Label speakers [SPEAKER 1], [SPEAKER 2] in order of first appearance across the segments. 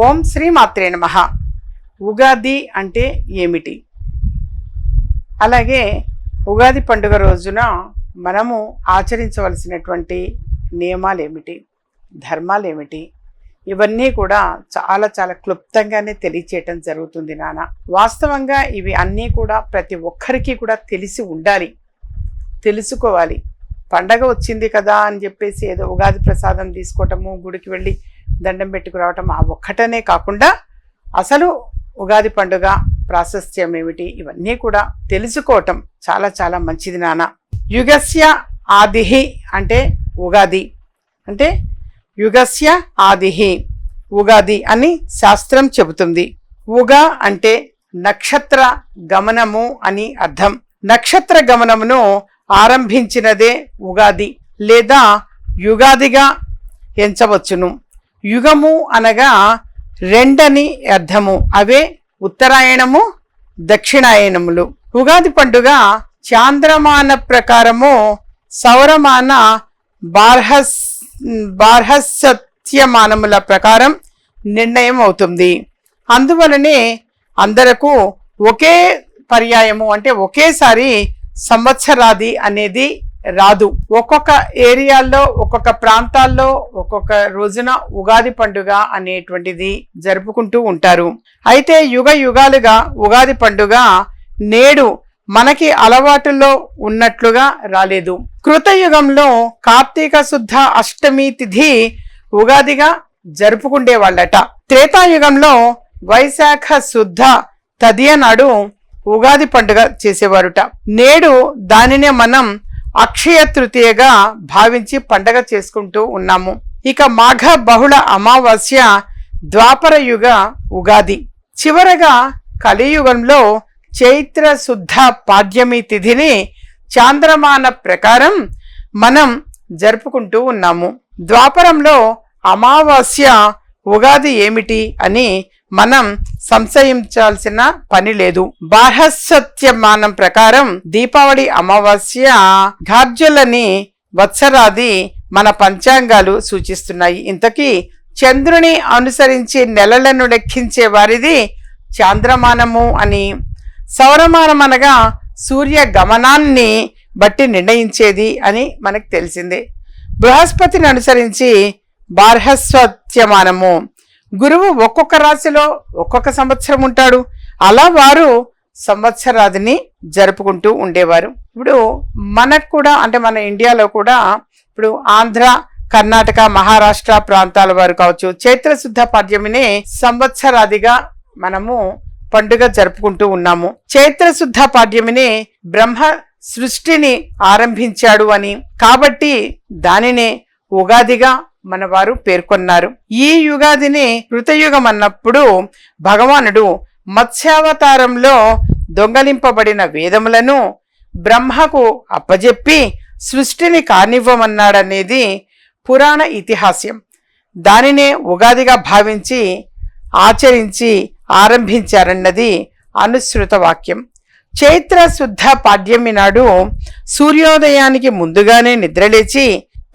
[SPEAKER 1] ఓం శ్రీ మాత్రే నమ. ఉగాది అంటే ఏమిటి? అలాగే ఉగాది పండుగ రోజున మనము ఆచరించవలసినటువంటి నియమాలు ఏమిటి ధర్మాలు ఏమిటి ఇవన్నీ కూడా చాలా చాలా క్లుప్తంగానే తెలియచేయటం జరుగుతుంది నాన్న వాస్తవంగా ఇవి అన్నీ కూడా ప్రతి ఒక్కరికి కూడా తెలిసి ఉండాలి. తెలుసుకోవాలి. పండగ వచ్చింది కదా అని చెప్పేసి ఏదో ఉగాది ప్రసాదం తీసుకోవటము గుడికి వెళ్ళి దండం పెట్టుకురావటం ఆ ఒక్కటనే కాకుండా అసలు ఉగాది పండుగ ప్రాశస్త్యం ఏమిటి ఇవన్నీ కూడా తెలుసుకోవటం చాలా చాలా మంచిది నాన్న. యుగస్య ఆదిహి అంటే ఉగాది. అంటే యుగస్య ఆదిహి ఉగాది అని శాస్త్రం చెబుతుంది. ఉగా అంటే నక్షత్ర గమనము అని అర్థం. నక్షత్ర గమనమును ఆరంభించినదే ఉగాది లేదా యుగాదిగా ఎంచవచ్చును. యుగము అనగా రెండని అర్థము. అవే ఉత్తరాయణము దక్షిణాయనములు. ఉగాది పండుగ చాంద్రమాన ప్రకారము సౌరమాన బార్హస్ బార్హసత్యమానముల ప్రకారం నిర్ణయం అవుతుంది అందువలనే అందరకు ఒకే పర్యాయము అంటే ఒకేసారి సంవత్సరాది అనేది రాదు. ఒక్కొక్క ఏరియాల్లో ఒక్కొక్క ప్రాంతాల్లో ఒక్కొక్క రోజున ఉగాది పండుగ అనేటువంటిది జరుపుకుంటూ ఉంటారు. అయితే యుగ యుగాలుగా ఉగాది పండుగ నేడు మనకి అలవాటులో ఉన్నట్లుగా రాలేదు. కృతయుగంలో కార్తీక శుద్ధ అష్టమి తిథి ఉగాదిగా జరుపుకుండే వాళ్ళట త్రేతాయుగంలో వైశాఖ శుద్ధ తదియ నాడు ఉగాది పండుగ చేసేవారుట. నేడు దానినే మనం అక్షయ తృతీయగా భావించి పండగ చేసుకుంటూ ఉన్నాము. ఇక మాఘ బహుళ అమావాస్య ద్వాపర యుగ ఉగాది. చివరగా కలియుగంలో చైత్ర శుద్ధ పాడ్యమి తిథిని చాంద్రమాన ప్రకారం మనం జరుపుకుంటూ ఉన్నాము. ద్వాపరంలో అమావాస్య ఉగాది ఏమిటి అని మనం సంశయించాల్సిన పని లేదు. బాహసత్యమానం ప్రకారం దీపావళి అమావాస్య ఘార్జులని వత్సరాది మన పంచాంగాలు సూచిస్తున్నాయి. ఇంతకీ చంద్రుని అనుసరించి నెలలను లెక్కించే వారిది చాంద్రమానము అని. సౌరమానం అనగా సూర్య గమనాన్ని బట్టి నిర్ణయించేది అని మనకు తెలిసిందే. బృహస్పతిని అనుసరించి బార్హస్వత్యమానము గురువు ఒక్కొక్క రాశిలో ఒక్కొక్క సంవత్సరం ఉంటాడు. అలా వారు సంవత్సరాదిని జరుపుకుంటూ ఉండేవారు. ఇప్పుడు మనకు కూడా అంటే మన ఇండియాలో కూడా ఇప్పుడు ఆంధ్ర కర్ణాటక మహారాష్ట్ర ప్రాంతాల వారు కావచ్చు చైత్రశుద్ధ పద్యమిని సంవత్సరాదిగా మనము పండుగ జరుపుకుంటూ ఉన్నాము. చైత్రశుద్ధ పాడ్యమిని బ్రహ్మ సృష్టిని ఆరంభించాడు అని. కాబట్టి దానినే ఉగాదిగా మన వారు పేర్కొన్నారు. ఈ యుగాదిని కృతయుగం అన్నప్పుడు భగవానుడు మత్స్యావతారంలో దొంగలింపబడిన వేదములను బ్రహ్మకు అప్పజెప్పి సృష్టిని కానివ్వమన్నాడనేది పురాణ ఇతిహాస్యం. దానినే ఉగాదిగా భావించి ఆచరించి ఆరంభించారన్నది అనుసృత వాక్యం. చైత్ర శుద్ధ పాడ్యమి నాడు సూర్యోదయానికి ముందుగానే నిద్రలేచి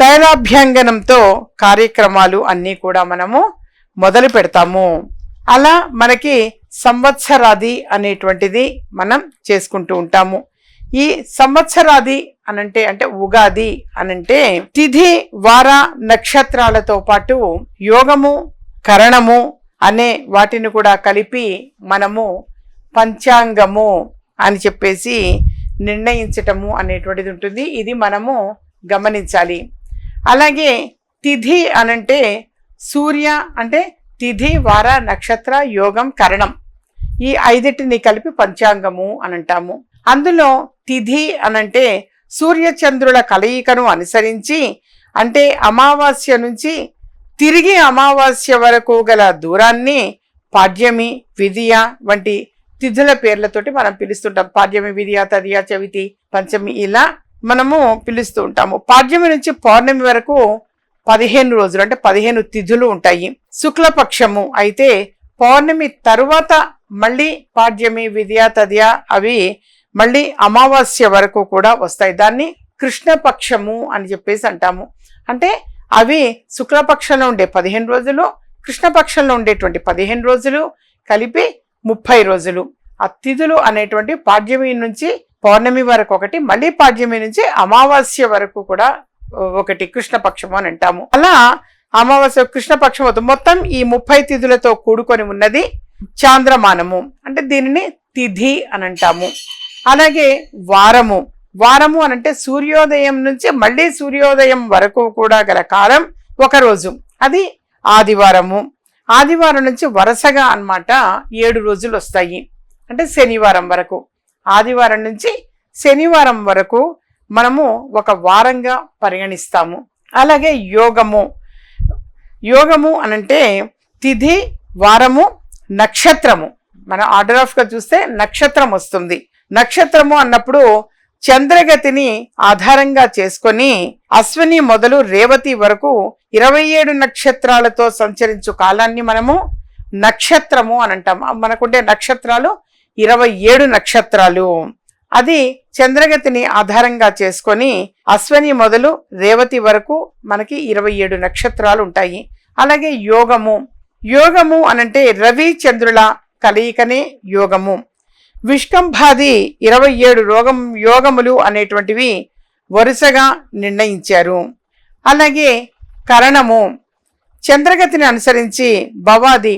[SPEAKER 1] తైలాభ్యంగనంతో కార్యక్రమాలు అన్నీ కూడా మనము మొదలు పెడతాము. అలా మనకి సంవత్సరాది అనేటువంటిది మనం చేసుకుంటూ ఉంటాము. ఈ సంవత్సరాది అనంటే అంటే ఉగాది అనంటే తిథి వార నక్షత్రాలతో పాటు యోగము కరణము అనే వాటిని కూడా కలిపి మనము పంచాంగము అని చెప్పేసి నిర్ణయించటము అనేటువంటిది ఉంటుంది. ఇది మనము గమనించాలి. అలాగే తిథి అనంటే సూర్య అంటే తిథి వార నక్షత్ర యోగం కరణం. ఈ ఐదింటిని కలిపి పంచాంగము అని అంటాము అందులో తిథి అనంటే సూర్యచంద్రుల కలయికను అనుసరించి అంటే అమావాస్య నుంచి తిరిగి అమావాస్య వరకు గల దూరాన్ని పాడ్యమి విధియ వంటి తిథుల పేర్లతోటి మనం పిలుస్తుంటాం. పాడ్యమి విధియ తదియ చవితి పంచమి ఇలా మనము పిలుస్తూ ఉంటాము. పాడ్యమి నుంచి పౌర్ణమి వరకు పదిహేను రోజులు అంటే పదిహేను తిథులు ఉంటాయి. శుక్లపక్షము అయితే పౌర్ణమి తరువాత మళ్ళీ పాడ్యమి విద్య తదియ అవి మళ్ళీ అమావాస్య వరకు కూడా వస్తాయి. దాన్ని కృష్ణపక్షము అని చెప్పేసి అంటాము. అంటే అవి శుక్లపక్షంలో ఉండే పదిహేను రోజులు కృష్ణపక్షంలో ఉండేటువంటి పదిహేను రోజులు కలిపి ముప్పై రోజులు. ఆ తిథులు అనేటువంటి పాడ్యమి నుంచి పౌర్ణమి వరకు ఒకటి మళ్ళీ పాడ్యమి నుంచి అమావాస్య వరకు కూడా ఒకటి కృష్ణపక్షము అని అంటాము. అలా అమావాస్య కృష్ణపక్షం అవుతుంది మొత్తం ఈ ముప్పై తిథులతో కూడుకొని ఉన్నది చాంద్రమానము. అంటే దీనిని తిథి అని అంటాము. అలాగే వారము. వారము అనంటే సూర్యోదయం నుంచి మళ్ళీ సూర్యోదయం వరకు కూడా గల కాలం ఒక రోజు. అది ఆదివారము. ఆదివారం నుంచి వరుసగా అన్నమాట ఏడు రోజులు వస్తాయి. అంటే శనివారం వరకు. ఆదివారం నుంచి శనివారం వరకు మనము ఒక వారంగా పరిగణిస్తాము. అలాగే యోగము. యోగము అనంటే తిథి వారము నక్షత్రము. మన ఆర్డర్ ఆఫ్గా చూస్తే నక్షత్రం వస్తుంది. నక్షత్రము అన్నప్పుడు చంద్రగతిని ఆధారంగా చేసుకొని అశ్విని మొదలు రేవతి వరకు ఇరవై ఏడు నక్షత్రాలతో సంచరించు కాలాన్ని మనము నక్షత్రము అని అంటాం. మనకుండే నక్షత్రాలు ఇరవై ఏడు నక్షత్రాలు. అది చంద్రగతిని ఆధారంగా చేసుకొని అశ్వని మొదలు రేవతి వరకు మనకి ఇరవై ఏడు నక్షత్రాలు ఉంటాయి. అలాగే యోగము. యోగము అనంటే రవి చంద్రుల కలయికనే యోగము. విష్కంభాది ఇరవై ఏడు రోగం యోగములు అనేటువంటివి వరుసగా నిర్ణయించారు. అలాగే కరణము. చంద్రగతిని అనుసరించి భవాది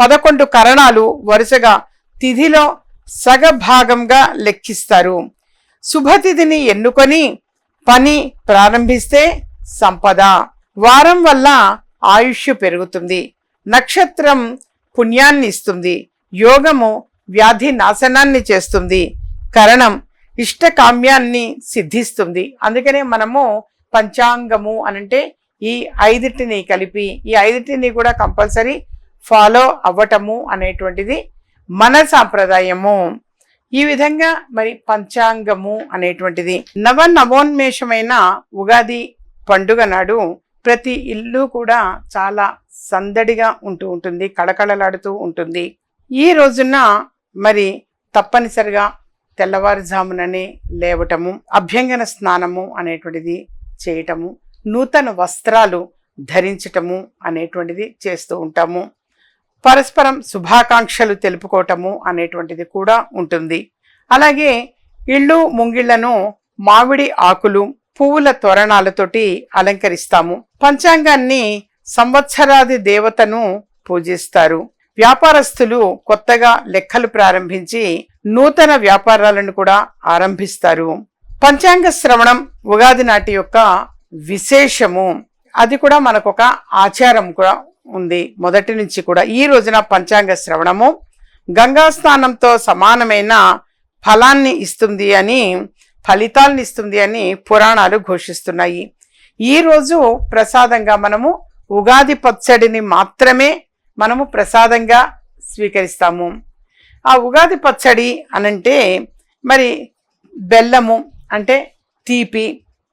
[SPEAKER 1] పదకొండు కరణాలు వరుసగా తిథిలో సగభాగంగా లెక్కిస్తారు. శుభతిథిని ఎన్నుకొని పని ప్రారంభిస్తే సంపద. వారం వల్ల ఆయుష్ పెరుగుతుంది. నక్షత్రం పుణ్యాన్ని ఇస్తుంది. యోగము వ్యాధి నాశనాన్ని చేస్తుంది. కరణం ఇష్టకామ్యాన్ని సిద్ధిస్తుంది. అందుకనే మనము పంచాంగము అనంటే ఈ ఐదిటిని కలిపి ఈ ఐదిటిని కూడా కంపల్సరీ ఫాలో అవ్వటము అనేటువంటిది మన సాంప్రదాయము. ఈ విధంగా మరి పంచాంగము అనేటువంటిది. నవ నవోన్మేషమైన ఉగాది పండుగ నాడు ప్రతి ఇల్లు కూడా చాలా సందడిగా ఉంటూ ఉంటుంది. కళకళలాడుతూ ఉంటుంది. ఈ రోజున మరి తప్పనిసరిగా తెల్లవారుజాముననే లేవటము అభ్యంగన స్నానము అనేటువంటిది చేయటము నూతన వస్త్రాలు ధరించటము అనేటువంటిది చేస్తూ ఉంటాము. పరస్పరం శుభాకాంక్షలు తెలుపుకోవటము అనేటువంటిది కూడా ఉంటుంది. అలాగే ఇళ్ళు ముంగిళ్ళను మామిడి ఆకులు పువ్వుల తోరణాలతోటి అలంకరిస్తాము. పంచాంగాన్ని సంవత్సరాది దేవతను పూజిస్తారు. వ్యాపారస్తులు కొత్తగా లెక్కలు ప్రారంభించి నూతన వ్యాపారాలను కూడా ఆరంభిస్తారు. పంచాంగ శ్రవణం ఉగాది నాటి యొక్క విశేషము. అది కూడా మనకు ఒక ఆచారం కూడా ఉంది. మొదటి నుంచి కూడా ఈ రోజున పంచాంగ శ్రవణము గంగా స్నానంతో సమానమైన ఫలాన్ని ఇస్తుంది అని ఫలితాలను ఇస్తుంది అని పురాణాలు ఘోషిస్తున్నాయి. ఈ రోజు ప్రసాదంగా మనము ఉగాది పచ్చడిని మాత్రమే మనము ప్రసాదంగా స్వీకరిస్తాము. ఆ ఉగాది పచ్చడి అనంటే మరి బెల్లము అంటే తీపి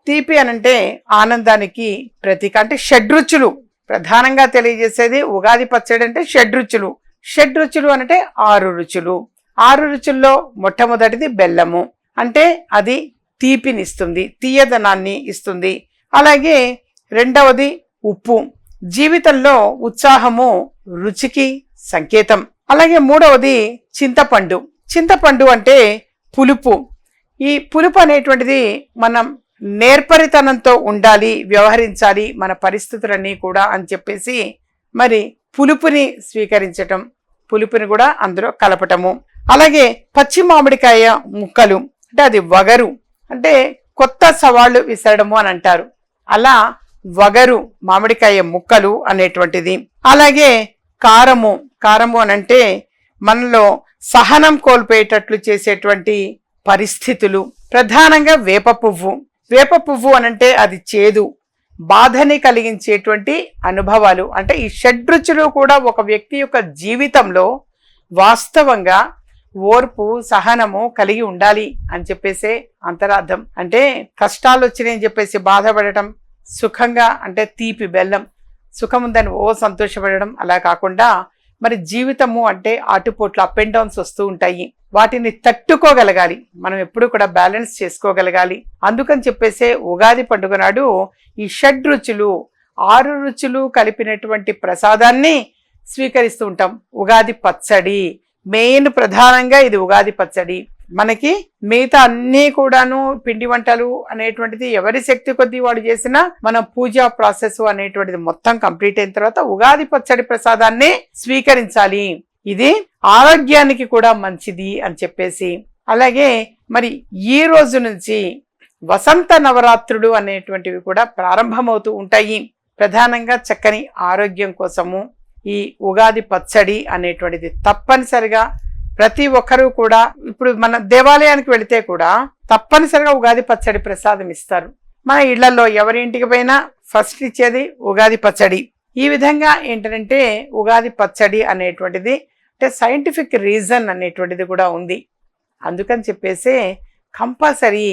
[SPEAKER 1] తీపి అనంటే ఆనందానికి ప్రతీక అంటే షడ్రుచులు ప్రధానంగా తెలియజేసేది ఉగాది పచ్చడి అంటే షడ్రుచులు షడ్రుచులు అంటే ఆరు రుచులు. ఆరు రుచుల్లో మొట్టమొదటిది బెల్లము. అంటే అది తీపినిస్తుంది తీయదనాన్ని ఇస్తుంది. అలాగే రెండవది ఉప్పు. జీవితంలో ఉత్సాహము రుచికి సంకేతం. అలాగే మూడవది చింతపండు. చింతపండు అంటే పులుపు. ఈ పులుపు అనేటువంటిది మనం నేర్పరితనంతో ఉండాలి వ్యవహరించాలి మన పరిస్థితులన్నీ కూడా అని చెప్పేసి మరి పులుపుని స్వీకరించటం పులుపుని కూడా అందులో కలపటము. అలాగే పచ్చి మామిడికాయ ముక్కలు అంటే అది వగరు అంటే కొత్త సవాళ్ళు విసరడము అని అంటారు. అలా వగరు మామిడికాయ ముక్కలు అనేటువంటిది. అలాగే కారము కారము అని అంటే మనలో సహనం కోల్పోయేటట్లు చేసేటువంటి పరిస్థితులు. ప్రధానంగా వేప పువ్వు. వేప పువ్వు అనంటే అది చేదు. బాధని కలిగించేటువంటి అనుభవాలు. అంటే ఈ షడ్రుచులు కూడా ఒక వ్యక్తి యొక్క జీవితంలో వాస్తవంగా ఓర్పు సహనము కలిగి ఉండాలి అని చెప్పేసే అంతరార్థం. అంటే కష్టాలు వచ్చినాయని చెప్పేసి బాధపడటం సుఖంగా అంటే తీపి బెల్లం. సుఖం ఉందని ఓ సంతోషపడడం అలా కాకుండా మరి జీవితము అంటే ఆటుపోట్లు అప్ అండ్ డౌన్స్ వస్తూ ఉంటాయి. వాటిని తట్టుకోగలగాలి. మనం ఎప్పుడు కూడా బ్యాలెన్స్ చేసుకోగలగాలి. అందుకని చెప్పేసే ఉగాది పండుగ నాడు ఈ షడ్ రుచులు ఆరు రుచులు కలిపినటువంటి ప్రసాదాన్ని స్వీకరిస్తూ ఉంటాం. ఉగాది పచ్చడి మెయిన్ ప్రధానంగా ఇది ఉగాది పచ్చడి. మనకి మిగతా అన్నీ కూడాను పిండి వంటలు అనేటువంటిది ఎవరి శక్తి కొద్దీ వాడు చేసినా మన పూజా ప్రాసెస్ అనేటువంటిది మొత్తం కంప్లీట్ అయిన తర్వాత ఉగాది పచ్చడి ప్రసాదాన్ని స్వీకరించాలి. ఇది ఆరోగ్యానికి కూడా మంచిది అని చెప్పేసి. అలాగే మరి ఈ రోజు నుంచి వసంత నవరాత్రులు అనేటువంటివి కూడా ప్రారంభమవుతూ ఉంటాయి. ప్రధానంగా చక్కని ఆరోగ్యం కోసము ఈ ఉగాది పచ్చడి అనేటువంటిది తప్పనిసరిగా ప్రతి ఒక్కరూ కూడా ఇప్పుడు మన దేవాలయానికి వెళితే కూడా తప్పనిసరిగా ఉగాది పచ్చడి ప్రసాదం ఇస్తారు. మన ఇళ్ళలో ఎవరి ఇంటికి పోయినా ఫస్ట్ ఇచ్చేది ఉగాది పచ్చడి. ఈ విధంగా ఏంటంటే ఉగాది పచ్చడి అనేటువంటిది అంటే సైంటిఫిక్ రీజన్ అనేటువంటిది కూడా ఉంది. అందుకని చెప్పేసి కంపల్సరీ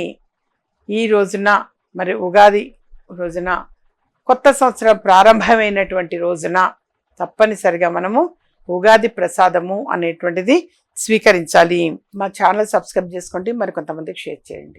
[SPEAKER 1] ఈ రోజున మరి ఉగాది రోజున కొత్త సంవత్సరం ప్రారంభమైనటువంటి రోజున తప్పనిసరిగా మనము ఉగాది ప్రసాదము అనేటువంటిది స్వీకరించాలి. మా ఛానల్ సబ్స్క్రైబ్ చేసుకోండి. మరి కొంతమందికి షేర్ చేయండి.